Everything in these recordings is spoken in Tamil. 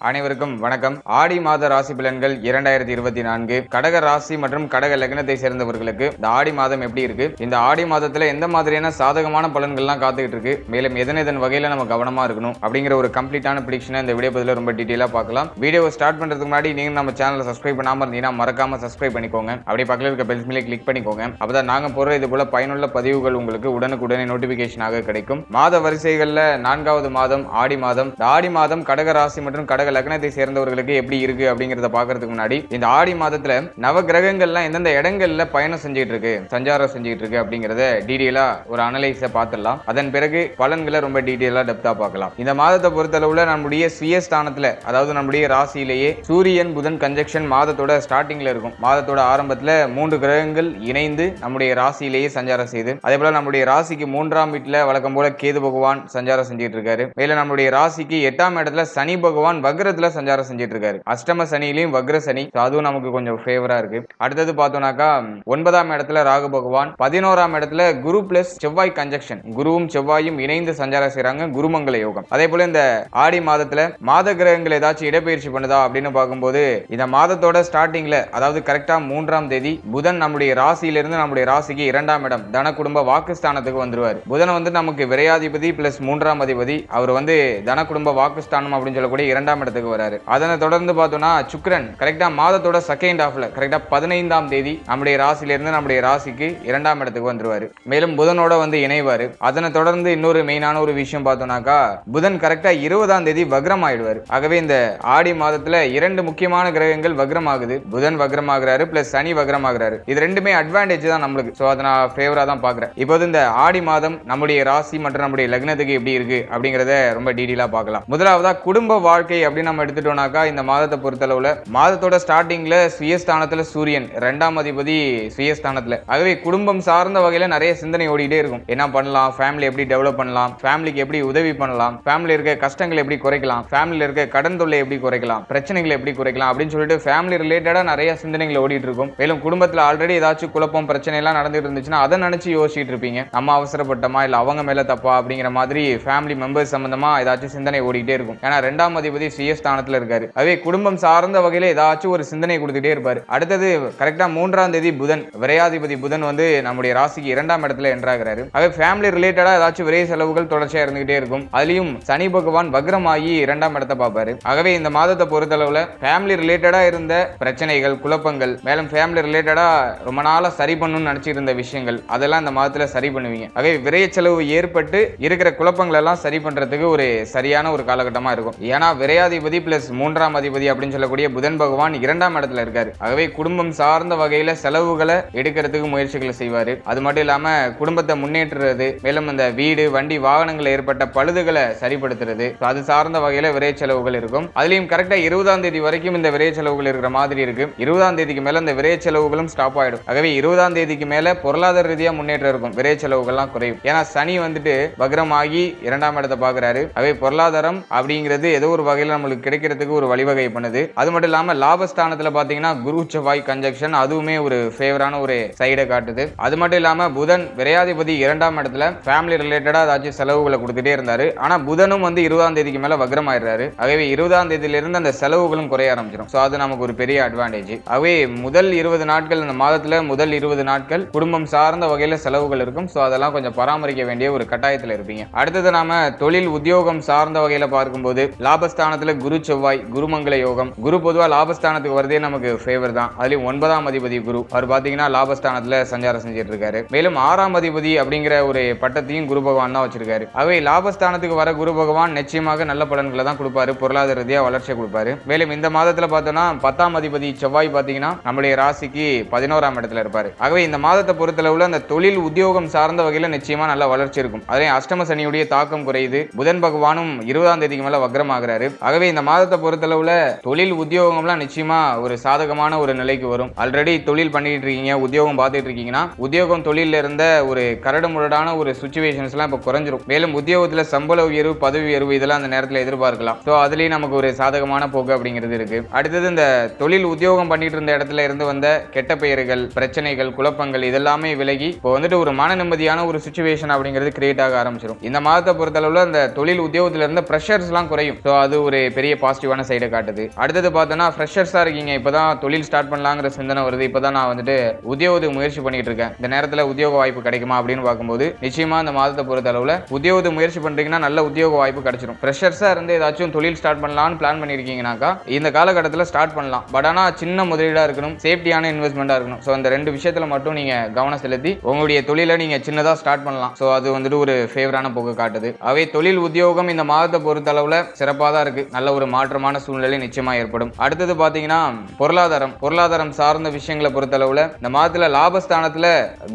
அனைவருக்கும் வணக்கம். ஆடி மாத ராசி பலன்கள் இரண்டாயிரத்தி இருபத்தி நான்கு. கடக ராசி மற்றும் கடக லக்னத்தை சேர்ந்தவர்களுக்கு இந்த ஆடி மாதம் எப்படி இருக்கு? இந்த ஆடி மாதத்துல எந்த மாதிரியான சாதகமான பலன்கள்லாம் காத்துக்கிட்டு இருக்கு? மேலும் எதன் எதன் வகையில நம்ம கவனமா இருக்கணும்? அப்படிங்கிற ஒரு கம்ப்ளீட்டான பிடிக்ஷனை இந்த வீடியோ பதில ரொம்ப டீட்டெயிலா பார்க்கலாம். வீடியோவை ஸ்டார்ட் பண்றதுக்கு முன்னாடி நீங்க நம்ம சேனலை சப்ஸ்கிரைப் பண்ணாம இருந்தீங்கன்னா மறக்காம சப்ஸ்கிரைப் பண்ணிக்கோங்க. அப்படியே பக்கத்தில் இருக்க பெல் மேலே கிளிக் பண்ணிக்கோங்க. அப்பதான் நாங்க போற இது போல பயனுள்ள பதிவுகள் உங்களுக்கு உடனுக்குடனே நோட்டிபிகேஷனாக கிடைக்கும். மாத வரிசைகள்ல நான்காவது மாதம் ஆடி மாதம். ஆடி மாதம் கடக ராசி மற்றும் கடக லக்னத்தை சேர்ந்தவர்களுக்கு எப்படி இருக்கு அப்படிங்கறத பாக்குறதுக்கு முன்னாடி இந்த ஆடி மாதத்துல நவ கிரகங்கள்லாம் எந்தெந்த இடங்கள்ல பயணம் செஞ்சுட்டு இருக்கு சஞ்சாரம் செஞ்சுட்டு இருக்கு அப்படிங்கறத டீடைலா ஒரு அனலைஸ பார்த்துடலாம். அதன் பிறகு பலன்களை ரொம்ப டீடைலா டெப்தா பார்க்கலாம். இந்த மாதத்தை பொறுத்தளவுல நம்முடைய சுயஸ்தானத்துல அதாவது நம்முடைய ராசியிலேயே சூரியன் புதன் கன்ஜெக்ஷன் மாதத்தோட ஸ்டார்டிங்ல இருக்கும். மாதத்தோட ஆரம்பத்துல மூன்று கிரகங்கள் இணைந்து நம்முடைய ராசியிலேயே சஞ்சாரம் செய்து அதே போல நம்முடைய ராசிக்கு மூன்றாம் வீட்டுல வழக்கம் போல கேது பகவான் சஞ்சாரம் செஞ்சுட்டு இருக்காரு. மேல நம்முடைய ராசிக்கு எட்டாம் இடத்துல சனி பகவான் வக்ரத்துல சஞ்சாரம் செஞ்சுட்டு இருக்காரு அஷ்டம சனிலையும் வக்ர சனி. அதுவும் நமக்கு கொஞ்சம் ஃபேவரா இருக்கு. அடுத்தது பார்த்தோம்னாக்கா ஒன்பதாம் இடத்துல ராகு பகவான் பதினோராம் இடத்துல குரு பிளஸ் செவ்வாய் கன்ஜெக்ஷன் குருவும் செவ்வாயும் இணைந்து சஞ்சாரம் செய்யறாங்க குருமங்கல யோகம். அதே போல இந்த ஆடி மாதத்துல மாத கிரகங்கள் ஏதாச்சும் இடப்பெயர்ச்சி பண்ணுதா அப்படின்னு பார்க்கும்போது இந்த மாதத்தோட ஸ்டார்டிங்ல அதாவது கரெக்டா மூன்றாம் தேதி புதன் நம்முடைய ராசியிலிருந்து நம்முடைய ராசிக்கு இரண்டாம் இடம் தன குடும்ப வாக்குஸ்தானத்துக்கு வந்துருவார். புதன் வந்து நமக்கு விரையாதிபதி பிளஸ் மூன்றாம் அதிபதி. அவர் வந்து தன குடும்ப வாக்குஸ்தானம் அப்படின்னு சொல்லக்கூடிய இரண்டாம் இடத்துக்கு வராரு. அதனை தொடர்ந்து பார்த்தோம்னா சுக்ரன் கரெக்டா மாதத்தோட செகண்ட் ஹாஃப்ல கரெக்டா பதினைந்தாம் தேதி நம்முடைய ராசியிலிருந்து நம்முடைய ராசிக்கு இரண்டாம் இடத்துக்கு வந்துருவாரு. மேலும் புதனோட வந்து இணைவாரு. அதனை தொடர்ந்து இன்னொரு மெயினான ஒரு விஷயம் பார்த்தோம்னாக்கா புதன் கரெக்டா இருபதாம் தேதி வக்ரம் ஆயிடுவாரு. ஆகவே இந்த ஆடி மாதத்துல இரண்டு முக்கியமான கிரகங்கள் வக்ரம் ஆகுது புதன் வக்ரம் ஆகுறாரு பிளஸ் சனி வக்ரம் ஆகுறாரு இது ரெண்டுமே அட்வான்டேஜ் தான் நம்மளுக்கு. ஸோ அதை நான் ஃபேவரா தான் பாக்குறேன் இப்போது இந்த ஆடி மாதம் நம்முடைய ராசி மற்றும் நம்முடைய லக்னத்துக்கு எப்படி இருக்கு அப்படிங்கறத ரொம்ப டீடெயிலா பார்க்கலாம். முதலாவதா குடும்ப வாழ்க்கை அப்படின்னு நம்ம எடுத்துட்டோம்னாக்கா இந்த மாதத்தை பொறுத்தளவுல மாதத்தோட ஸ்டார்டிங்ல சுயஸ்தானத்துல சூரியன் ரெண்டாம் அதிபதி சுயஸ்தானத்துல. ஆகவே குடும்பம் சார்ந்த வகையில நிறைய சிந்தனை ஓடிட்டே இருக்கும். என்ன பண்ணலாம்? ஃபேமிலி எப்படி டெவலப் பண்ணலாம்? ஃபேமிலிக்கு எப்படி உதவி பண்ணலாம்? ஃபேமிலி இருக்க கஷ்டங்களை எப்படி குறைக்கலாம்? ஃபேமிலியில் இருக்க கடன் தொல்லை எப்படி குறைக்கலாம்? பிரச்சனைகளை எப்படி குறைக்கலாம்? அப்படின்னு சொல்லிட்டு ஃபேமிலி ரிலேட்டடா நிறைய சிந்தனைகள் ஓடிட்டு இருக்கும். மேலும் குடும்பத்துல ஆல்ரெடி ஏதாச்சும் குழப்பம் பிரச்சனை எல்லாம் நடந்துட்டு இருந்துச்சுன்னா அதை நினைச்சு யோசிச்சுட்டு இருப்பீங்க. நம்ம அவசரப்பட்டமா? இல்ல அவங்க மேல தப்பா? அப்படிங்கிற மாதிரி ஃபேமிலி மெம்பர்ஸ் சம்பந்தமா ஏதாச்சும் சிந்தனை ஓடிட்டே இருக்கும். ஏன்னா ரெண்டாம் அதிபதி ஸ்தானத்தில் இருக்காரு. அதே குடும்பம் சார்ந்த வகையில் ஏதாச்சும் ஒரு சிந்தனை கொடுத்துட்டே இருப்பார். அடுத்தது கரெக்டா மூன்றாம் தேதி புதன் விரையாதிபதி புதன் வந்து நம்முடைய ராசிக்கு இரண்டாம் இடத்துல என்றாகிறாரு அதே ஃபேமிலி ரிலேட்டடா ஏதாச்சும் விரை செலவுகள் தொடர்ச்சியாக இருந்துகிட்டே இருக்கும். அதுலேயும் சனி பகவான் வக்ரமாகி இரண்டாம் இடத்தை பார்ப்பாரு. ஆகவே இந்த மாதத்தை பொறுத்தளவில் ஃபேமிலி ரிலேட்டடா இருந்த பிரச்சனைகள் குழப்பங்கள் மேலும் ஃபேமிலி ரிலேட்டடா ரொம்ப நாளாக சரி பண்ணணும்னு நினச்சிருந்த விஷயங்கள் அதெல்லாம் இந்த மாதத்தில் சரி பண்ணுவீங்க. ஆகவே விரைய செலவு ஏற்பட்டு இருக்கிற குழப்பங்கள் எல்லாம் சரி பண்றதுக்கு ஒரு சரியான ஒரு காலகட்டமா இருக்கும். ஏன்னா அதிபதி பிளஸ் மூன்றாம் அதிபதி அப்படின்னு சொல்லக்கூடிய புதன் பகவான் இரண்டாம் இடத்துல இருக்காரு. ஆகவே குடும்பம் சார்ந்த வகையில செலவுகளை எடுக்கிறதுக்கு முயற்சிகளை செய்வாரு. அது மட்டும் இல்லாம குடும்பத்தை முன்னேற்றுறது மேலும் இந்த வீடு வண்டி வாகனங்கள் ஏற்பட்ட பழுதுகளை சரிப்படுத்துறது. அது சார்ந்த வகையில விரை செலவுகள் இருக்கும். அதுலயும் கரெக்டா இருபதாம் தேதி வரைக்கும் இந்த விரை செலவுகள் இருக்கிற மாதிரி இருக்கு. இருபதாம் தேதிக்கு மேல இந்த விரை செலவுகளும் ஸ்டாப் ஆயிடும். ஆகவே இருபதாம் தேதிக்கு மேல பொருளாதார ரீதியா முன்னேற்றம் இருக்கும். விரை செலவுகள்லாம் குறையும். ஏன்னா சனி வந்துட்டு வக்ரமாகி இரண்டாம் இடத்தை பாக்குறாரு ஆகவே பொருளாதாரம் அப்படிங்கிறது ஏதோ ஒரு வகையில நம்மளுக்கு கிடைக்கிறதுக்கு ஒரு வழிவகை பண்ணுது. அது மட்டும் இல்லாம லாபஸ்தானத்துல பாத்தீங்கன்னா குரு செவ்வாய் கன்ஜெக்ஷன் அதுவுமே ஒரு ஃபேவரான ஒரு சைடை காட்டுது. அது மட்டும் இல்லாம புதன் விரையாதிபதி இரண்டாம் இடத்துல ஃபேமிலி ரிலேட்டடா ஏதாச்சும் செலவுகளை கொடுத்துட்டே இருந்தாரு. ஆனா புதனும் வந்து இருபதாம் தேதிக்கு மேல வக்ரமாயிடுறாரு. ஆகவே இருபதாம் தேதியில இருந்து அந்த செலவுகளும் குறைய ஆரம்பிச்சிடும் சோ அது நமக்கு ஒரு பெரிய அட்வான்டேஜ் ஆகவே முதல் இருபது நாட்கள் இந்த மாதத்துல முதல் இருபது நாட்கள் குடும்பம் சார்ந்த வகையில செலவுகள் இருக்கும். சோ அதெல்லாம் கொஞ்சம் பராமரிக்க வேண்டிய ஒரு கட்டாயத்துல இருப்பீங்க. அடுத்தது நாம தொழில் உத்தியோகம் சார்ந்த வகையில பார்க்கும்போது லாபஸ்தானத்துல குரு செவ்வாய் குருமங்கல யோகம் குரு பொதுவாக லாபஸ்தானத்துக்கு வரதே நமக்கு ஃபேவர் தான். அதுலயும் ஒன்பதாம் அதிபதி குரு. அவர் பாத்தீங்கன்னா லாபஸ்தானத்துல சஞ்சாரம் செஞ்சுட்டு இருக்காரு மேலும் ஆறாம் அதிபதி அப்படிங்கிற ஒரு பட்டத்தையும் குரு பகவான் தான் வச்சிருக்காரு. அவை லாபஸ்தானத்துக்கு வர குரு பகவான் நிச்சயமாக நல்ல பலன்களை தான் கொடுப்பாரு. பொருளாதார ரீதியா வளர்ச்சியை கொடுப்பாரு. மேலும் இந்த மாதத்துல பார்த்தோம்னா பத்தாம் அதிபதி செவ்வாய் பாத்தீங்கன்னா நம்முடைய ராசிக்கு பதினோராம் இடத்துல இருப்பாரு. ஆகவே இந்த மாதத்தை பொறுத்தளவுல அந்த தொழில் உத்தியோகம் சார்ந்த வகையில நிச்சயமா நல்ல வளர்ச்சி இருக்கும். அதே அஷ்டம சனியுடைய தாக்கம் குறையுது. புதன் பகவானும் இருபதாம் தேதிக்கு மேல வக்ரமாகிறாரு. ஆகவே இந்த மாதத்தை பொறுத்தளவுல தொழில் உத்தியோகம்லாம் நிச்சயமா ஒரு சாதகமான ஒரு நிலைக்கு வரும். ஆல்ரெடி தொழில் பண்ணிட்டு இருக்கீங்க உத்தியோகம் பார்த்துட்டு இருக்கீங்கன்னா உத்தியோகம் தொழில இருந்த ஒரு கரடு முரடான ஒரு சுச்சுவேஷன்ஸ் எல்லாம் இப்ப குறைஞ்சிரும். மேலும் உத்தியோகத்துல சம்பள உயர்வு பதவி உயர்வு இதெல்லாம் அந்த நேரத்துல எதிர்பார்க்கலாம். ஸோ அதுலயும் நமக்கு ஒரு சாதகமான போக்கு அப்படிங்கிறது இருக்கு. அடுத்தது இந்த தொழில் உத்தியோகம் பண்ணிட்டு இருந்த இடத்துல இருந்து வந்த கெட்ட பெயர்கள் பிரச்சனைகள் குழப்பங்கள் இதெல்லாமே விலகி இப்போ வந்துட்டு ஒரு மன நிம்மதியான ஒரு சுச்சுவேஷன் அப்படிங்கிறது கிரியேட் ஆக ஆரம்பிச்சிடும் இந்த மாதத்தை பொறுத்தளவுல அந்த தொழில் உத்தியோகத்துல இருந்த ப்ரெஷர்ஸ்லாம் குறையும். ஸோ அது ஒரு பெரிய பாசிட்டிவான சைடை காட்டுது. அடுத்தது பார்த்தோன்னா ஃப்ரெஷர்ஸாக இருக்கீங்க. இப்போ தான் தொழில் ஸ்டார்ட் பண்ணலாங்கிற சிந்தனை வருது. இப்போதான் நான் வந்துட்டு உத்தியோக முயற்சி பண்ணிட்டு இருக்கேன். இந்த நேரத்தில் உத்தியோக வாய்ப்பு கிடைக்குமா அப்படின்னு பார்க்கும்போது நிச்சயமாக இந்த மாதத்தை பொறுத்த அளவில் உத்தியோக முயற்சி பண்ணுறீங்கன்னா நல்ல உத்தியோக வாய்ப்பு கிடைச்சிடும் ஃப்ரெஷர்ஸாக இருந்து ஏதாச்சும் தொழில் ஸ்டார்ட் பண்ணலாம்னு பிளான் பண்ணியிருக்கீங்கனாக்கா இந்த காலகட்டத்தில் ஸ்டார்ட் பண்ணலாம். பட் ஆனால் சின்ன முதலீடாக இருக்கணும் சேஃப்டியான இன்வெஸ்ட்மெண்ட்டாக இருக்கணும். ஸோ அந்த ரெண்டு விஷயத்தில் மட்டும் நீங்கள் கவனம் செலுத்தி உங்களுடைய தொழிலை நீங்கள் சின்னதாக ஸ்டார்ட் பண்ணலாம். ஸோ அது வந்துட்டு ஒரு ஃபேவரான போக்கு காட்டுது. அவை தொழில் உத்தியோகம் இந்த மாதத்தை பொறுத்த அளவில் சிறப்பாக தான் இருக்குது நல்ல ஒரு மாற்றமான சூழ்நிலை நிச்சயமா ஏற்படும். அடுத்தது பார்த்தீங்கன்னா பொருளாதாரம். பொருளாதாரம் சார்ந்த விஷயங்களை பொறுத்தளவில் இந்த மாதத்துல லாபஸ்தானத்துல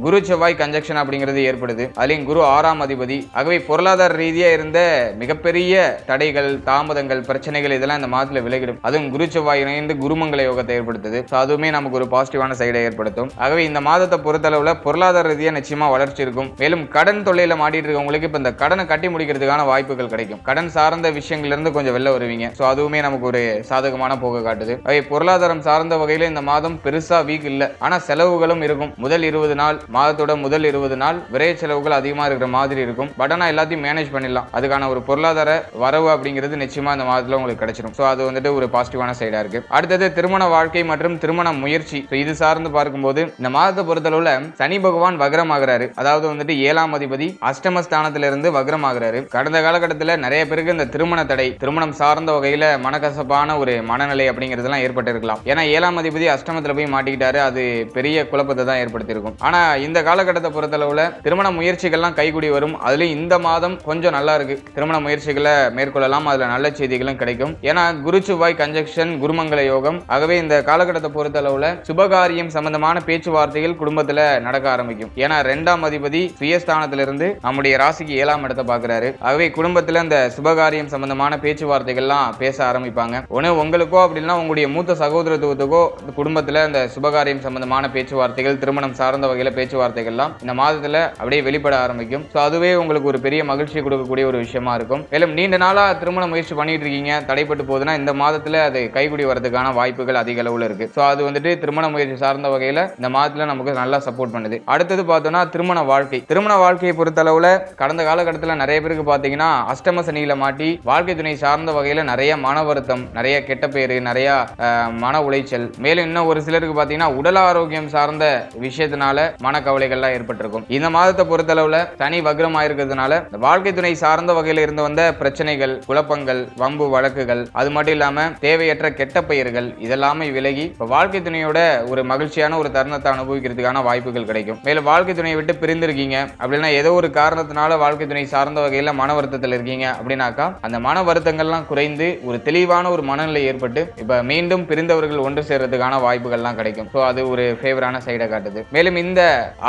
குரு செவ்வாய் கன்ஜெக்ஷன் அப்படிங்கிறது ஏற்படுது. அதுலயும் குரு ஆறாம் அதிபதி. ஆகவே பொருளாதார ரீதியா இருந்த மிகப்பெரிய தடைகள் தாமதங்கள் பிரச்சனைகள் இதெல்லாம் இந்த மாதத்துல விலகிடும். அதுவும் குரு செவ்வாய் இணைந்து குருமங்கல யோகத்தை ஏற்படுத்துது. ஸோ அதுவுமே நமக்கு ஒரு பாசிட்டிவான சைடை ஏற்படுத்தும். ஆகவே இந்த மாதத்தை பொறுத்தளவுல பொருளாதார ரீதியா நிச்சயமா வளர்ச்சி இருக்கும். மேலும் கடன் தொல்லையில் மாட்டிட்டு இருக்கவங்களுக்கு இப்ப இந்த கடனை கட்டி முடிக்கிறதுக்கான வாய்ப்புகள் கிடைக்கும். கடன் சார்ந்த விஷயங்கள்ல இருந்து கொஞ்சம் வெளில வருவீங்க. ஸோ அதுவுமே நமக்கு ஒரு சாதகமான போக்கு காட்டுது. ஆகவே பொருளாதாரம் சார்ந்த வகையில இந்த மாதம் பெருசா வீக் இல்ல. ஆனா செலவுகளும் இருக்கும். முதல் இருபது நாள் மாதத்தோட முதல் இருபது நாள் விரைய செலவுகள் அதிகமா இருக்கிற மாதிரி இருக்கும். பட் ஆனால் எல்லாத்தையும் மேனேஜ் பண்ணிடலாம். அதுக்கான ஒரு பொருளாதார வரவு அப்படிங்கிறது நிச்சயமா இந்த மாதத்துல உங்களுக்கு கிடைச்சிடும் ஸோ அது வந்துட்டு ஒரு பாசிட்டிவான சைடா இருக்கு. அடுத்தது திருமண வாழ்க்கை மற்றும் திருமண முயற்சி. ஸோ இது சார்ந்து பார்க்கும்போது இந்த மாதத்தை பொறுத்தளவில் சனி பகவான் வக்ரமாகிறாரு. அதாவது வந்துட்டு ஏழாம் அதிபதி அஷ்டமஸ்தானத்திலிருந்து வக்ரமாகிறாரு. கடந்த காலகட்டத்தில் நிறைய பேருக்கு இந்த திருமண தடை திருமணம் சார்ந்த வகையில் மனக்கசப்பான ஒரு மனநிலை அப்படிங்கிறதுலாம் ஏற்பட்டிருக்கலாம். ஏன்னா ஏழாம் அதிபதி அஷ்டமத்தில் போய் மாட்டிக்கிட்டாரு அது பெரிய குழப்பத்தை தான் ஏற்படுத்தியிருக்கும். ஆனால் இந்த காலகட்டத்தை பொறுத்தளவில் திருமண முயற்சிகள்லாம் கைகூடி வரும். அதுலேயும் இந்த மாதம் கொஞ்சம் நல்லா இருக்கு. திருமண முயற்சிகளை மேற்கொள்ளலாம். அதில் நல்ல செய்திகளும் கிடைக்கும். ஏன்னா குரு செவ்வாய் கன்ஜெக்ஷன் குருமங்கல யோகம் ஆகவே இந்த காலகட்டத்தை பொறுத்தளவில் சுபகாரியம் சம்பந்தமான பேச்சுவார்த்தைகள் குடும்பத்தில் நடக்க ஆரம்பிக்கும். ஏன்னா ரெண்டாம் அதிபதி சுயஸ்தானத்திலிருந்து நம்முடைய ராசிக்கு ஏழாம் இடத்தை பார்க்குறாரு. ஆகவே குடும்பத்தில் இந்த சுபகாரியம் சம்பந்தமான பேச்சுவார்த்தைகள்லாம் பேச ஆரம்பிப்பாங்க. ஒண்ணு உங்களுக்கோ அப்படின்னா உங்களுடைய மூத்த சகோதரத்துவத்துக்கோ இந்த குடும்பத்துல இந்த சுபகாரியம் சம்பந்தமான பேச்சுவார்த்தைகள் திருமணம் சார்ந்த வகையில் பேச்சுவார்த்தைகள்லாம் இந்த மாதத்துல அப்படியே வெளிப்பட ஆரம்பிக்கும். ஸோ அதுவே உங்களுக்கு ஒரு பெரிய மகிழ்ச்சி கொடுக்கக்கூடிய ஒரு விஷயமா இருக்கும். மேலும் நீண்ட நாளா திருமண முயற்சி பண்ணிட்டு இருக்கீங்க தடைப்பட்டு போகுதுன்னா இந்த மாதத்தில் அது கைகூடி வரதுக்கான வாய்ப்புகள் அதிக அளவில் இருக்கு. ஸோ அது வந்துட்டு திருமண முயற்சி சார்ந்த வகையில் இந்த மாதத்தில் நமக்கு நல்லா சப்போர்ட் பண்ணுது. அடுத்தது பார்த்தோம்னா திருமண வாழ்க்கை. திருமண வாழ்க்கையை பொறுத்தளவுல கடந்த காலகட்டத்தில் நிறைய பேருக்கு பார்த்தீங்கன்னா அஷ்டம சனியில் மாட்டி வாழ்க்கை துணை சார்ந்த வகையில் நிறைய மன வருத்தம் நிறைய கெட்ட பேர் நிறைய மன உளைச்சல். மேலும் இன்னும் ஒரு சிலருக்கு பார்த்தீங்கன்னா உடல் ஆரோக்கியம் சார்ந்த விஷயத்தினால மனக்கவலைகள்லாம் ஏற்பட்டிருக்கும். இந்த மாதத்தை பொறுத்தளவுல தனி வக்ரமா இருக்கிறதுனால வாழ்க்கை துணை சார்ந்த வகையில் இருந்து வந்த பிரச்சனைகள் குழப்பங்கள் வம்பு வழக்குகள் அது மட்டும் இல்லாம தேவையற்ற கெட்ட பெயர்கள் இதெல்லாமே விலகி இப்போ வாழ்க்கை துணையோட ஒரு மகிழ்ச்சியான ஒரு தருணத்தை அனுபவிக்கிறதுக்கான வாய்ப்புகள் கிடைக்கும். மேலும் வாழ்க்கை துணையை விட்டு பிரிந்திருக்கீங்க அப்படின்னா ஏதோ ஒரு காரணத்தினால வாழ்க்கை துணை சார்ந்த வகையில் மன வருத்தத்தில் இருக்கீங்க அப்படின்னாக்கா அந்த மன வருத்தங்கள்லாம் குறைந்து ஒரு தெளிவான ஒரு மனநிலை ஏற்பட்டு இப்ப மீண்டும் பிரிந்தவர்கள் ஒன்று சேர்றதுக்கான வாய்ப்புகள்லாம் கிடைக்கும். ஸோ அது ஒரு ஃபேவரான சைடை காட்டுது. மேலும் இந்த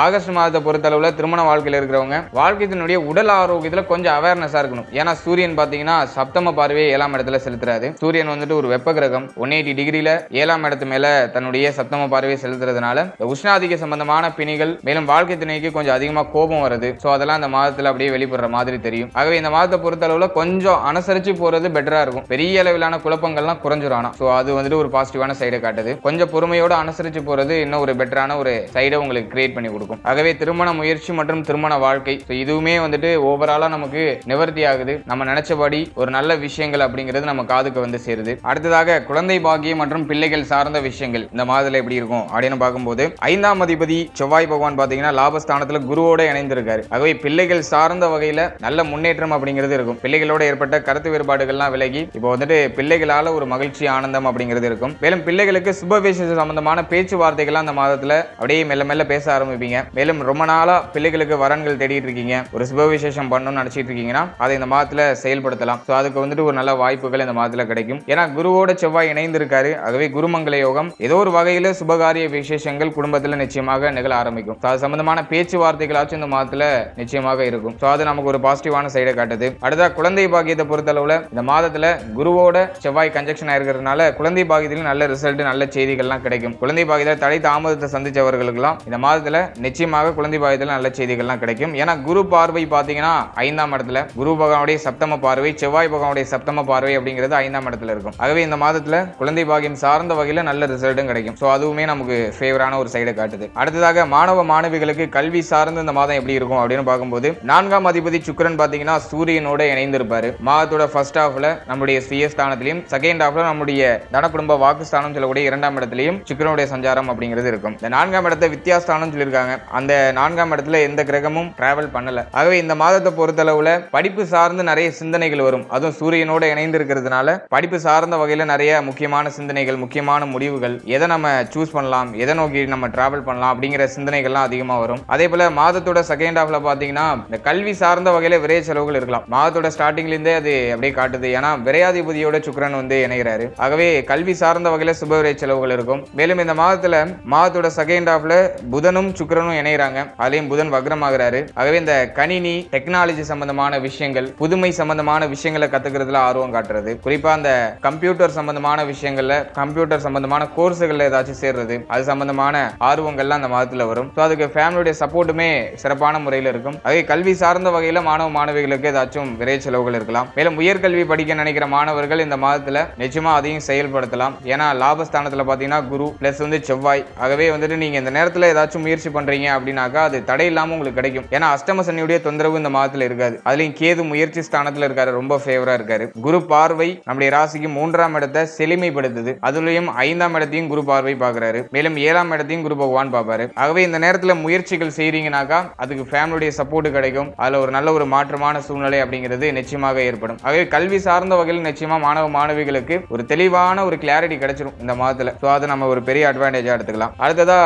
ஆகஸ்ட் மாதத்தை பொறுத்தளவுல திருமண வாழ்க்கையில் இருக்கிறவங்க வாழ்க்கையினுடைய உடல் ஆரோக்கியத்தில் கொஞ்சம் அவேர்னஸாக இருக்கணும். ஏன்னா சூரியன் பார்த்தீங்கன்னா சப்தம பார்வையை ஏழாம் இடத்துல செலுத்துறாரு. சூரியன் வந்துட்டு ஒரு வெப்ப கிரகம் ஒன் எயிட்டி டிகிரில ஏழாம் இடத்து மேல தன்னுடைய சப்தம பார்வையை செலுத்துறதுனால இந்த உஷ்ணாதிக்க சம்பந்தமான பிணிகள் மேலும் வாழ்க்கை துணைக்கு கொஞ்சம் அதிகமாக கோபம் வருது. ஸோ அதெல்லாம் அந்த மாதத்தில் அப்படியே வெளிப்படுற மாதிரி தெரியும். ஆகவே இந்த மாதத்தை பொறுத்தளவுல கொஞ்சம் அனுசரிச்சு போறது பெட்டராக இருக்கும். பெரிய அளவிலான குழப்பங்கள்லாம் குறைஞ்சிரும் ஆனால் ஸோ அது வந்துட்டு ஒரு பாசிட்டிவான சைடை காட்டுது. கொஞ்சம் பொறுமையோடு அனுசரித்து போகிறது இன்னும் ஒரு பெட்டரான ஒரு சைடை உங்களுக்கு கிரியேட் பண்ணி கொடுக்கும். ஆகவே திருமண முயற்சி மற்றும் திருமண வாழ்க்கை. ஸோ இதுவுமே வந்துட்டு ஓவராலாக நமக்கு நிவர்த்தி ஆகுது. நம்ம நினச்சபடி ஒரு நல்ல விஷயங்கள் அப்படிங்கிறது நம்ம காதுக்கு வந்து சேருது. அடுத்ததாக குழந்தை பாக்கியம் மற்றும் பிள்ளைகள் சார்ந்த விஷயங்கள். இந்த மாதத்தில் எப்படி இருக்கும் அப்படின்னு பார்க்கும்போது ஐந்தாம் அதிபதி செவ்வாய் பகவான் பார்த்தீங்கன்னா லாபஸ்தானத்தில் குருவோட இணைந்திருக்காரு. ஆகவே பிள்ளைகள் சார்ந்த வகையில் நல்ல முன்னேற்றம் அப்படிங்கிறது இருக்கும். பிள்ளைகளோட ஏற்பட்ட கருத்து வேறுபாடுகள்லாம் விலகி இப்போ வந்துட்டு பிள்ளைகளால ஒரு மகிழ்ச்சி ஆனந்தம் அப்படிங்கிறது இருக்கும். மேலும் பிள்ளைகளுக்கு சுப விசேஷ சம்பந்தமான பேச்சுவார்த்தைகள்லாம் அந்த மாதத்தில் அப்படியே மெல்ல மெல்ல பேச ஆரம்பிப்பீங்க. மேலும் ரொம்ப நாளா பிள்ளைகளுக்கு வரன்கள் தேடிட்டு இருக்கீங்க. ஒரு சுப விசேஷம் பண்ணணும்னு நினைச்சிட்டு இருக்கீங்கன்னா அதை இந்த மாதத்தில் செயல்படுத்தலாம். ஸோ அதுக்கு வந்துட்டு ஒரு நல்ல வாய்ப்புகள் இந்த மாதத்தில் கிடைக்கும். ஏன்னா குருவோட செவ்வாய் இணைந்திருக்காரு. ஆகவே குருமங்கல யோகம் ஏதோ ஒரு வகையில் சுபகாரிய விசேஷங்கள் குடும்பத்தில் நிச்சயமாக நிகழ ஆரம்பிக்கும். So அது சம்பந்தமான பேச்சுவார்த்தைகளாச்சும் இந்த மாதத்துல நிச்சயமாக இருக்கும். ஸோ அது நமக்கு ஒரு பாசிட்டிவான சைடை காட்டுது. அடுத்த குழந்தை பாக்கியத்தை பொறுத்தளவில் இந்த மாதத்தில் குருவோட செவ்வாய் கன்ஜெக்ஷன் ஆயிருக்கிறதுனால குழந்தை பாக்கியத்திலும் நல்ல ரிசல்ட் நல்ல செய்திகள்லாம் கிடைக்கும். குழந்தை பாகியத்தில் தடை தாமதத்தை சந்திச்சவர்களுக்கெல்லாம் இந்த மாதத்தில் நிச்சயமாக குழந்தை பாகியத்தில் நல்ல செய்திகள்லாம் கிடைக்கும். ஏன்னா குரு பார்வை பார்த்தீங்கன்னா ஐந்தாம் இடத்துல குரு பகவானுடைய சப்தம பார்வை செவ்வாய் பகவானுடைய சப்தம பார்வை அப்படிங்கிறது ஐந்தாம் இடத்துல இருக்கும். ஆகவே இந்த மாதத்தில் குழந்தை பாகியம் சார்ந்த வகையில் நல்ல ரிசல்ட்டும் கிடைக்கும். ஸோ அதுவுமே நமக்கு ஃபேவரான ஒரு சைடை காட்டுது. அடுத்ததாக மாணவ மாணவிகளுக்கு கல்வி சார்ந்த இந்த மாதம் எப்படி இருக்கும் அப்படின்னு பார்க்கும்போது நான்காம் அதிபதி சுக்கரன் பார்த்தீங்கன்னா சூரியனோட இணைந்திருப்பாரு. மாதத்தோட ஃபர்ஸ்ட் ஹாஃப்ல நம்முடைய சுயஸ்தானத்திலையும் செகண்ட் ஹாஃப்ல நம்முடைய தன குடும்ப வாக்குஸ்தானம் சொல்லக்கூடிய இரண்டாம் இடத்திலையும் சுக்கரனுடைய சஞ்சாரம் அப்படிங்கிறது இருக்கும். இந்த நான்காம் இடத்தை வித்தியாஸ்தானம் சொல்லியிருக்காங்க. அந்த நான்காம் இடத்துல எந்த கிரகமும் டிராவல் பண்ணல. ஆகவே இந்த மாதத்தை பொறுத்தளவுல படிப்பு சார்ந்து நிறைய சிந்தனைகள் வரும். அதுவும் சூரியனோட இணைந்து இருக்கிறதுனால படிப்பு சார்ந்த வகையில நிறைய முக்கியமான சிந்தனைகள் முக்கியமான முடிவுகள் எதை நம்ம சூஸ் பண்ணலாம் எதை நோக்கி நம்ம டிராவல் பண்ணலாம் அப்படிங்கிற சிந்தனைகள்லாம் அதிகமா வரும். அதே போல மாதத்தோட செகண்ட் ஹாஃப்ல பாத்தீங்கன்னா இந்த கல்வி சார்ந்த வகையில விரைய செலவுகள் இருக்கலாம். மாதத்தோட ஸ்டார்டிங்ல இருந்தே அது அப்படியே காட்டுது. ஏன்னா விரையாதிபதியோட சுக்கரன் வந்து இணைகிறாரு ஆகவே கல்வி சார்ந்த வகையில சுப விரை செலவுகள் இருக்கும். மேலும் இந்த மாதத்துல மாதத்தோட செகண்ட் ஹாஃப்ல புதனும் சுக்கரனும் இணைகிறாங்க அதுலயும் புதன் வக்ரமாகிறாரு. ஆகவே இந்த கணினி டெக்னாலஜி சம்பந்தமான விஷயங்கள் புதுமை சம்பந்தமான விஷயங்களை கத்துக்கிறதுல ஆர்வம் காட்டுறது. குறிப்பா அந்த கம்ப்யூட்டர் சம்பந்தமான விஷயங்கள்ல கம்ப்யூட்டர் சம்பந்தமான கோர்ஸுகள்ல ஏதாச்சும் சேர்றது. அது சம்பந்தமான ஆர்வங்கள்லாம் அந்த மாதத்துல வரும். ஸோ அதுக்கு ஃபேமிலியுடைய சப்போர்ட்டுமே சிறப்பான முறையில் இருக்கும். அதே கல்வி சார்ந்த வகையில மாணவ மாணவிகளுக்கு ஏதாச்சும் விரை செலவுகள் இருக்கலாம். மேலும் உயர்கல்வி படிக்க நினைக்கிற மாணவர்கள் இந்த மாதத்துல நிச்சயமா அதையும் செயல்படுத்தலாம். ஏன்னா லாபஸ்தானத்துல பாத்தீங்கன்னா குரு பிளஸ் வந்து செவ்வாய். ஆகவே வந்துட்டு நீங்க இந்த நேரத்துல ஏதாச்சும் முயற்சி பண்றீங்க அப்படின்னாக்கா அது தடை இல்லாம உங்களுக்கு கிடைக்கும். ஏன்னா அஷ்டம சனியுடைய தொந்தரவு இந்த மாதத்துல இருக்காது. அதுலயும் கேது முயற்சி ஸ்தானத்துல இருக்காரு. ரொம்ப ஃபேவரா இருக்காரு. குரு பார்வை நம்முடைய ராசிக்கு மூன்றாம் இடத்தை செழுமைப்படுத்துது. அதுலயும் ஐந்தாம் இடத்தையும் குரு பார்வை பார்க்கறாரு மேலும் ஏழாம் இடத்தையும் குரு பகவான் பார்ப்பாரு ஆகவே இந்த நேரத்துல முயற்சிகள் செய்றீங்கனாக்கா அதுக்கு ஃபேமிலியுடைய சப்போர்ட் கிடைக்கும். அதுல ஒரு நல்ல ஒரு மாற்றமான சூழ்நிலை அப்படிங்கிறது நிச்சயமாக ஏற்படும். ஆகவே கல்வி சார்ந்த வகையில் நிச்சயமா மாணவ மாணவிகளுக்கு ஒரு தெளிவான ஒரு கிளாரிட்டி கிடைச்சிரும் இந்த மாதத்துல. ஸோ அதை நம்ம ஒரு பெரிய அட்வான்டேஜா எடுத்துக்கலாம். அடுத்ததா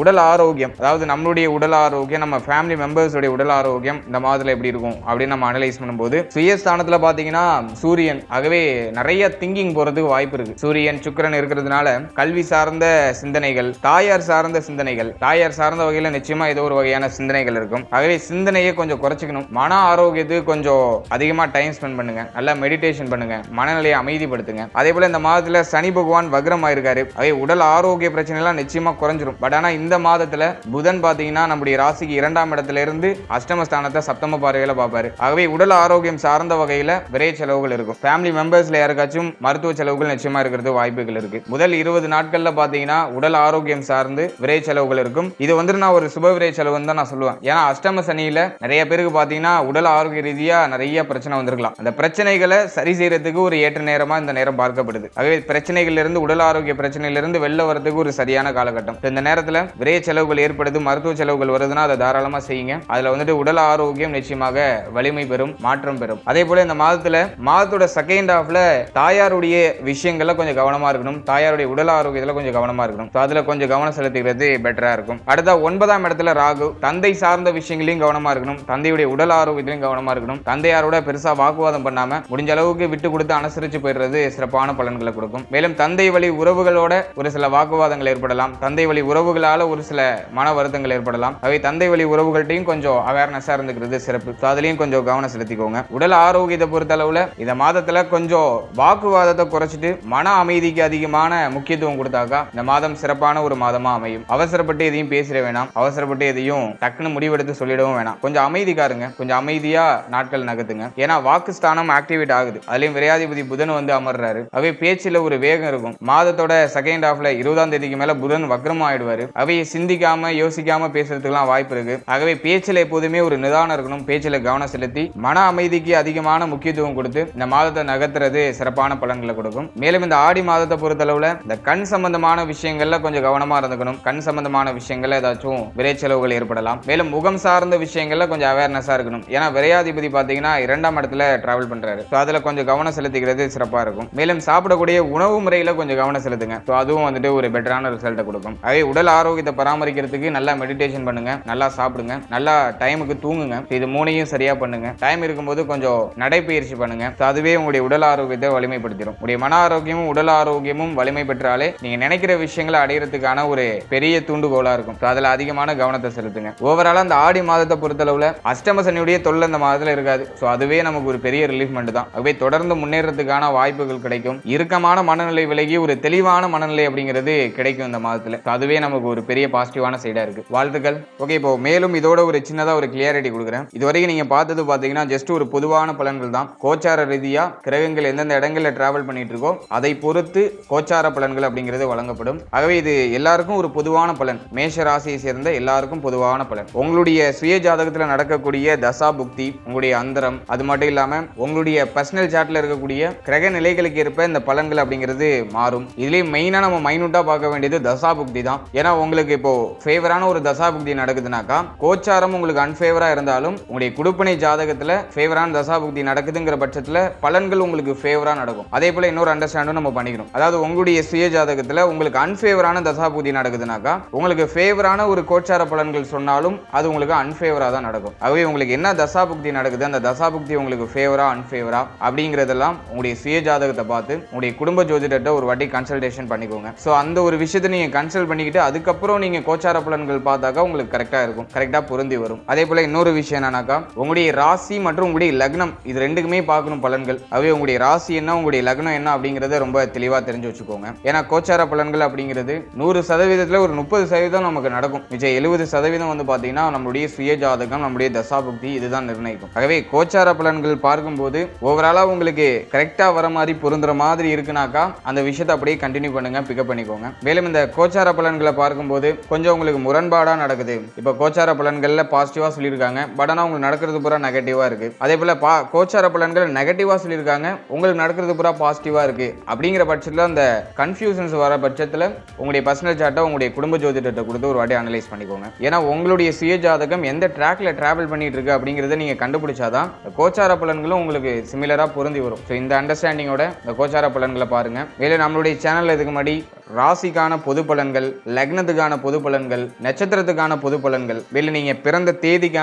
உடல் ஆரோக்கியம். அதாவது நம்மளுடைய உடல் ஆரோக்கியம் நம்ம ஃபேமிலி மெம்பர்ஸுடைய உடல் ஆரோக்கியம் இந்த மாதத்துல எப்படி இருக்கும் அப்படின்னு நம்ம அனலைஸ் பண்ணும்போது சுயஸ்தானத்துல பாத்தீங்கன்னா சூரியன். ஆகவே நிறைய திங்கிங் போறதுக்கு வாய்ப்பு இருக்கு. சூரியன் சுக்கரன் இருக்கிறதுனால கல்வி சார்ந்த சிந்தனைகள் தாயார் சார்ந்த சிந்தனைகள் தாயார் சார்ந்த வகையில நிச்சயமா ஏதோ ஒரு வகையான சிந்தனைகள் இருக்கும். ஆகவே சிந்தனையை கொஞ்சம் குறைச்சிக்கணும். மன ஆரோக்கியத்துக்கு கொஞ்சம் அதிகமா டைம் ஸ்பெண்ட் பண்ணுங்க. நல்லா மெடிடேஷன் பண்ணுங்க. மனநிலையை அமைதிப்படுத்துங்க. அதே போல இந்த மாதத்துல சனி பகவான் வக்ரம் ஆயிருக்காரு ஆகவே உடல் ஆரோக்கிய பிரச்சனை எல்லாம் நிச்சயமா குறைஞ்சிரும். பட் ஆனா இந்த மாதத்துல புதன் பாத்தீங்கன்னா நம்முடைய ராசிக்கு இரண்டாம் இடத்துல இருந்து அஷ்டமஸ்தானத்தை சப்தம பார்வையில பார்ப்பாரு ஆகவே உடல் ஆரோக்கியம் சார்ந்த வகையில விரைய செலவுகள் இருக்கும். ஃபேமிலி மெம்பர்ஸ்ல யாருக்காச்சும் மருத்துவ செலவுகள் நிச்சயமா இருக்கிறது வாய்ப்புகள் இருக்கு. முதல் இருபது நாட்கள்ல பாத்தீங்கன்னா உடல் ஆரோக்கியம் சார்ந்து விரை செலவுகள் இருக்கும். இது வந்து நான் ஒரு சுப விரை செலவுன்னு தான் நான் சொல்லுவேன். ஏன்னா அஷ்டம சனியில நிறைய பேருக்கு பாத்தீங்கன்னா உடல் ஆரோக்கிய ரீதியா நிறைய பிரச்சனை வந்திருக்கலாம். அந்த பிரச்சனைகளை சரி செய்யறதுக்கு ஒரு ஏற்ற நேரமா இந்த நேரம் பார்க்கப்படுது. ஆகவே பிரச்சனைகள்ல இருந்து உடல் ஆரோக்கிய பிரச்சனையில இருந்து வெளில வரதுக்கு ஒரு சரியான காலகட்டம். இந்த நேரத்துல விரைய செலவுகள் ஏற்படுது மருத்துவ செலவுகள் வருதுன்னா அதை தாராளமா செய்யுங்க. அதுல வந்துட்டு உடல் ஆரோக்கியம் நிச்சயமாக வலிமை பெறும் மாற்றம் பெறும். அதே போல இந்த மாதத்துல மாதத்தோட செகண்ட் ஹாஃப்ல தாயாருடைய விஷயங்கள்ல கொஞ்சம் கவனமா இருக்கணும். தாயாருடைய உடல் ஆரோக்கியத்துல கொஞ்சம் கவனமா இருக்கணும். So அதுல கொஞ்சம் கவனம் செலுத்துகிறது பெட்டரா இருக்கும். அடுத்த ஒன்பதாம் இடத்துல ராகு. தந்தை சார்ந்த விஷயங்களையும் கவனமா இருக்கணும். தந்தையுடைய உடல் ஆரோக்கியத்திலையும் கவனமா இருக்கணும். தந்தையாரோட பெருசா வாக்குவாதம் பண்ணாம முடிஞ்ச அளவுக்கு விட்டு கொடுத்து அனுசரிச்சு போயிடுறது சிறப்பான பலன்களை கொடுக்கும். மேலும் தந்தை வழி உறவுகளோட ஒரு சில வாக்குவாதங்கள் ஏற்படலாம். தந்தை வழி உறவுகளால ஒரு சில மன வருத்தங்கள் ஏற்படலாம். அவை தந்தை வழி உறவுகள்ட்டையும் கொஞ்சம் அவேர்னஸா இருந்துக்கிறது சிறப்பு. So அதுலயும் கொஞ்சம் கவனம் செலுத்திக்கோங்க. உடல் ஆரோக்கியத்தை பொறுத்தளவுல இந்த மாதத்துல கொஞ்சம் வாக்குவாதத்தை குறைச்சிட்டு மன அமைதிக்கு அதிகமான முக்கியத்துவம் கொடுத்தாக்கா இந்த மாதம் சிறப்பான ஒரு மாதமா அமையும். அவசரப்பட்டு எதையும் பேசிட வேணாம். அவசரப்பட்டு எதையும் டக்குன்னு முடிவெடுத்து சொல்லிடவும் வேணாம். கொஞ்சம் அமைதிக்காருங்க கொஞ்சம் அமைதியா நாட்கள் நகர்த்துங்க. ஏன்னா வாக்கு ஸ்தானம் ஆக்டிவேட் ஆகுது அதுலயும் விரையாதிபதி புதன் வந்து அமர்றாரு. அவை பேச்சுல ஒரு வேகம் இருக்கும். மாதத்தோட செகண்ட் ஹாஃப்ல இருபதாம் தேதிக்கு மேல புதன் வக்ரம் ஆயிடுவாரு அவையை சிந்திக்காம யோசிக்காம பேசுறதுக்குலாம் வாய்ப்பு இருக்கு. ஆகவே பேச்சுல எப்போதுமே ஒரு நிதானம் இருக்கணும். பேச்சுல கவனம் செலுத்தி மன அமைதிக்கு அதிகமான முக்கியத்துவம் கொடுத்து இந்த மாதத்தை நகர்த்துறது சிறப்பான பலன்களை கொடுக்கும். மேலும் இந்த ஆடி மாதத்தை பொறுத்தளவுல இந்த கண் சம்பந்தமான விஷயங்கள்ல கொஞ்சம் கவனமா இருந்துக்கணும். கண் சம்பந்தமான விஷயங்கள்ல ஏதாச்சும் விரை செலவுகள் ஏற்படலாம். மேலும் முகம் சார்ந்த விஷயங்கள்ல கொஞ்சம் அவேர்னஸா இருக்கணும். ஏன்னா விரையாதிபதி பாத்தீங்கன்னா இரண்டாம் இடத்துல டிராவல் பண்றாரு. அதுல கொஞ்சம் கவனம் செலுத்திக்கிறது சிறப்பாக இருக்கும். மேலும் சாப்பிடக்கூடிய உணவு முறையில் கொஞ்சம் கவனம் செலுத்துங்க. ஸோ அதுவும் வந்துட்டு ஒரு பெட்டரான ரிசல்ட்டை கொடுக்கும். அதே உடல் ஆரோக்கியத்தை பராமரிக்கிறதுக்கு நல்லா மெடிடேஷன் பண்ணுங்க. நல்லா சாப்பிடுங்க. நல்லா டைமுக்கு தூங்குங்க. இது மூணையும் சரியா பண்ணுங்க. டைம் இருக்கும்போது கொஞ்சம் நடைப்பயிற்சி பண்ணுங்க. ஸோ அதுவே உங்களுடைய உடல் ஆரோக்கியத்தை வலிமைப்படுத்திடும். உங்களுடைய மன ஆரோக்கியமும் உடல் ஆரோக்கியமும் வலிமை பெற்றாலே நீங்க நினைக்கிற விஷயங்களை அடையிறதுக்கான ஒரு பெரிய தூண்டுகோலாக இருக்கும். ஸோ அதில் அதிகமான கவனத்தை செலுத்துங்க. ஓவராலாக அந்த ஆடி மாதத்தை பொறுத்தளவில் அஷ்டம சனியுடைய தொல்லை அந்த மாதத்தில் இருக்காது. ஸோ அதுவே நமக்கு ஒரு பெரிய ரிலீஃப்மெண்ட் தான். அதுவே தொடர்ந்து தொடர்ந்து முன்னேறதுக்கான வாய்ப்புகள் கிடைக்கும். இறுக்கமான மனநிலை விலகி ஒரு தெளிவான மனநிலை அப்படிங்கிறது கிடைக்கும் இந்த மாதத்துல. அதுவே நமக்கு ஒரு பெரிய பாசிட்டிவான சைடா இருக்கு. வாழ்த்துக்கள். ஓகே இப்போ மேலும் இதோட ஒரு சின்னதா ஒரு கிளியாரிட்டி கொடுக்குறேன். இதுவரைக்கும் நீங்க பார்த்தது பாத்தீங்கன்னா ஜஸ்ட் ஒரு பொதுவான பலன்கள் தான். கோச்சார ரீதியா கிரகங்கள் எந்தெந்த இடங்கள்ல டிராவல் பண்ணிட்டு இருக்கோ அதை பொறுத்து கோச்சார பலன்கள் அப்படிங்கிறது வழங்கப்படும். ஆகவே இது எல்லாருக்கும் ஒரு பொதுவான பலன். மேஷ ராசியை சேர்ந்த எல்லாருக்கும் பொதுவான பலன். உங்களுடைய சுய ஜாதகத்துல நடக்கக்கூடிய தசா புக்தி உங்களுடைய அந்தரம் அது மட்டும் இல்லாம உங்களுடைய பர்சனல் சாட்ல சார்ட்ல இருக்கக்கூடிய கிரக நிலைகளுக்கு ஏற்ப இந்த பலன்கள் அப்படிங்கிறது மாறும். இதுலயும் மெயினா நம்ம மைனூட்டா பார்க்க வேண்டியது தசாபுக்தி தான். ஏன்னா உங்களுக்கு இப்போ ஃபேவரான ஒரு தசாபுக்தி நடக்குதுனாக்கா கோச்சாரம் உங்களுக்கு அன்ஃபேவரா இருந்தாலும் உங்களுடைய குடுப்பனை ஜாதகத்துல ஃபேவரான தசாபுக்தி நடக்குதுங்கிற பட்சத்துல பலன்கள் உங்களுக்கு ஃபேவரா நடக்கும். அதே போல இன்னொரு அண்டர்ஸ்டாண்டும் நம்ம பண்ணிக்கணும். அதாவது உங்களுடைய சுய ஜாதகத்துல உங்களுக்கு அன்ஃபேவரான தசாபுக்தி நடக்குதுனாக்கா உங்களுக்கு ஃபேவரான ஒரு கோச்சார பலன்கள் சொன்னாலும் அது உங்களுக்கு அன்ஃபேவரா தான் நடக்கும். ஆகவே உங்களுக்கு என்ன தசாபுக்தி நடக்குது அந்த தசாபுக்தி உங்களுக்கு ஃபேவரா அன்ஃபேவரா அப்படிங்கிற இதெல்லாம் உங்களுடைய சுய ஜாதகத்தை பார்த்து உங்களுடைய குடும்ப ஜோதிடர்கிட்ட ஒரு வாட்டி கன்சல்டேஷன் பண்ணிக்கோங்க. ஸோ அந்த ஒரு விஷயத்தை நீங்கள் கன்சல்ட் பண்ணிக்கிட்டு அதுக்கப்புறம் நீங்கள் கோச்சார பலன்கள் பார்த்தாக்கா உங்களுக்கு கரெக்டாக இருக்கும். கரெக்டாக பொருந்தி வரும். அதே போல் இன்னொரு விஷயம் என்னன்னாக்கா உங்களுடைய ராசி மற்றும் உங்களுடைய லக்னம் இது ரெண்டுக்குமே பார்க்கணும் பலன்கள். அவை உங்களுடைய ராசி என்ன உங்களுடைய லக்னம் என்ன அப்படிங்கிறத ரொம்ப தெளிவாக தெரிஞ்சு வச்சுக்கோங்க. ஏன்னா கோச்சார பலன்கள் அப்படிங்கிறது நூறு சதவீதத்தில் ஒரு முப்பது சதவீதம் நமக்கு நடக்கும். மிச்சம் எழுபது சதவீதம் வந்து பார்த்தீங்கன்னா நம்மளுடைய சுய ஜாதகம் நம்முடைய தசாபுக்தி இதுதான் நிர்ணயிக்கும். ஆகவே கோச்சார பலன்கள் பார்க்கும்போது ஓவராலாக உங்களுக்கு கரெக்டா வர மாதிரி பொருந்துற மாதிரி இருக்குனாக்கா அந்த விஷயத்தை அப்படியே கண்டினியூ பண்ணுங்க பிக்கப் பண்ணிக்கோங்க. மேலும் இந்த கோச்சார பலன்களை பார்க்கும்போது கொஞ்சம் உங்களுக்கு முரண்பாடா நடக்குது. இப்போ கோச்சார பலன்களில் பாசிட்டிவா சொல்லியிருக்காங்க. பட் ஆனால் உங்களுக்கு நடக்கிறது பூரா நெகட்டிவாக இருக்கு. அதே போல பா கோச்சார பலன்கள் நெகட்டிவாக சொல்லியிருக்காங்க. உங்களுக்கு நடக்கிறது பூரா பாசிட்டிவாக இருக்கு. அப்படிங்கிற பட்சத்தில் அந்த கன்ஃபியூஷன்ஸ் வர பட்சத்தில் உங்களுடைய பர்சனல் சார்ட்டை உங்களுடைய குடும்ப ஜோதிடத்தை கொடுத்து ஒரு வாட்டி அனலைஸ் பண்ணிக்கோங்க. ஏன்னா உங்களுடைய சுய ஜாதகம் எந்த ட்ராக்ல டிராவல் பண்ணிட்டு இருக்கு அப்படிங்கிறத நீங்க கண்டுபிடிச்சாதான் கோச்சார பலன்களும் உங்களுக்கு சிமிலரா பொருந்தி வரும். ஸோ இந்த அண்டர்ஸ்டாண்டிங்கோட இந்த கோச்சார பலன்களை பாருங்க. மேலும் நம்மளுடைய சேனல் இதுக்கு முன்னாடி ராசிக்கான பொது பலன்கள் லக்னத்துக்கான பொது பலன்கள் நட்சத்திரத்துக்கான பொது பலன்கள் மேலும் நீங்க பிறந்த தேதிக்கான